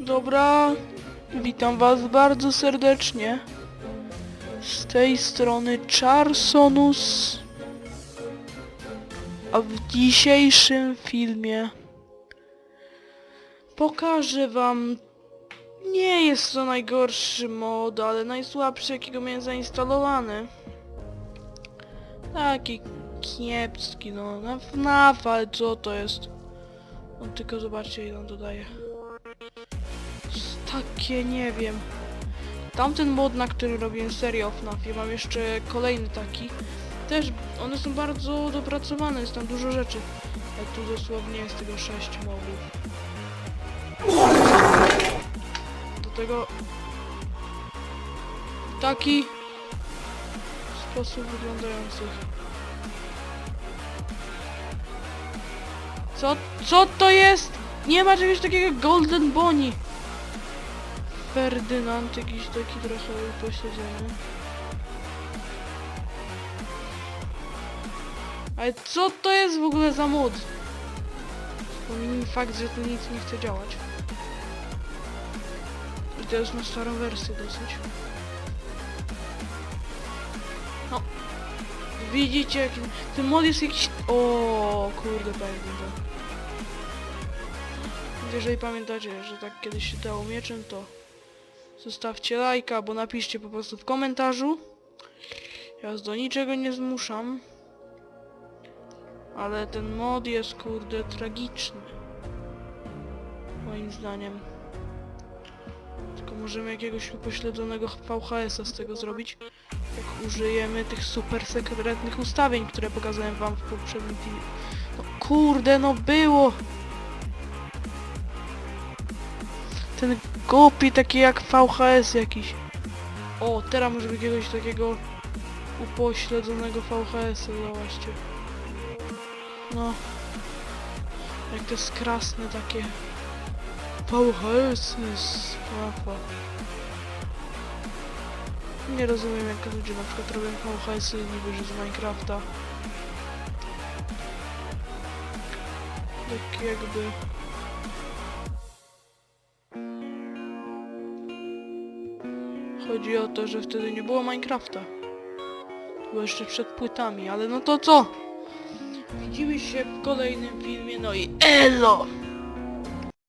Dobra, witam was bardzo serdecznie. Z tej strony Charsonus. A w dzisiejszym filmie pokażę wam... Nie jest to najgorszy mod, ale najsłabszy jakiego miałem zainstalowany. Taki kiepski, no, na FNAF, ale co to jest? No tylko zobaczcie ile on dodaje. Takie nie wiem. Tamten mod, na który robiłem serię o FNAFie, mam jeszcze kolejny taki. Też one są bardzo dopracowane, jest tam dużo rzeczy. A tu dosłownie jest tylko 6 modów. Do tego taki sposób wyglądających. Co, co to jest? Nie ma czegoś takiego Golden Bonnie. Ferdynand jakiś taki trochę upośledzony. Ale co to jest w ogóle za mod? Pomijmy fakt, że tu nic nie chce działać. I to jest na starą wersję dosyć. No. Widzicie jaki... Ten mod jest jakiś... O kurde, pamiętam to. Jeżeli pamiętacie, że tak kiedyś się dało mieczem, to zostawcie lajka, albo napiszcie po prostu w komentarzu. Ja was do niczego nie zmuszam. Ale ten mod jest kurde tragiczny. Moim zdaniem. Tylko możemy jakiegoś upośledzonego VHS-a z tego zrobić. Jak użyjemy tych super sekretnych ustawień, które pokazałem wam w poprzednim filmie. No kurde, no było! Ten głupi taki jak VHS jakiś. O, teraz może jakiegoś takiego upośledzonego VHS-a, zobaczcie. No. Jak to jest krasne takie. VHS mapa. Nie rozumiem jak ludzie na przykład robią VHS-y niby, że z Minecrafta. Tak jakby... Chodzi o to, że wtedy nie było Minecrafta. Było jeszcze przed płytami, ale no to co? Widzimy się w kolejnym filmie, no i ELO!